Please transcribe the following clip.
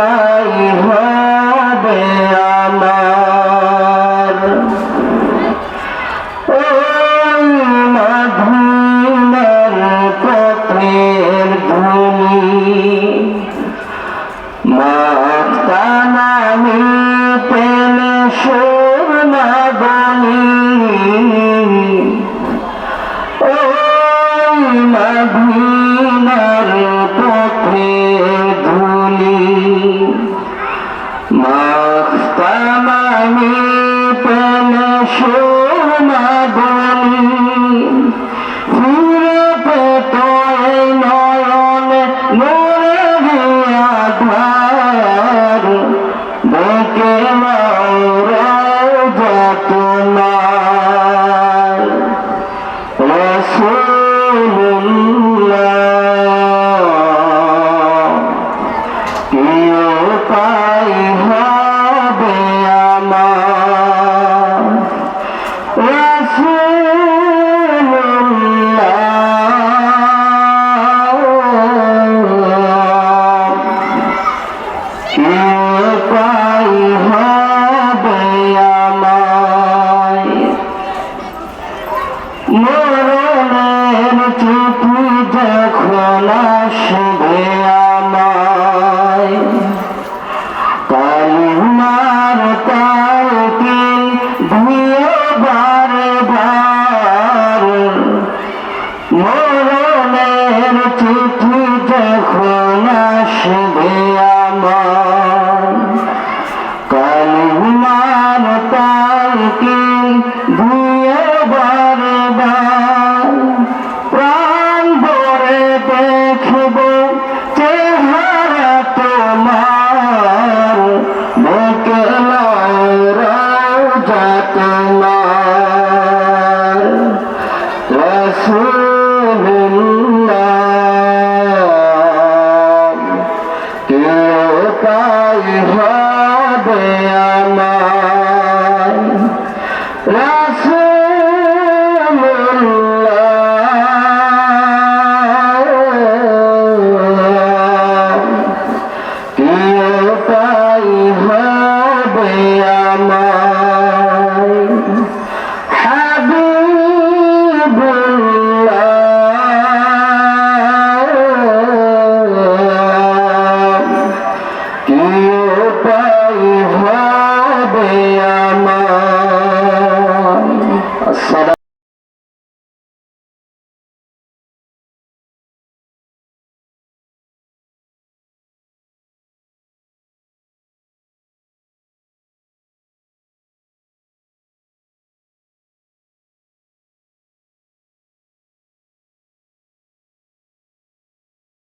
উপায় হবে আমার ওই মদিনার পথের ধুলি মাতানামি পেলে সোনা বলি ওই মদিনার My. মরণের চিঠি যখন আসবে মরণের চিঠি যখন আসবে আমার, কালিমার তালকিন দিয়ে বারে বার প্রাণ ভরে দেখব চেহারা তোমার দেখে রাজা তোমার। Salve, Ivan!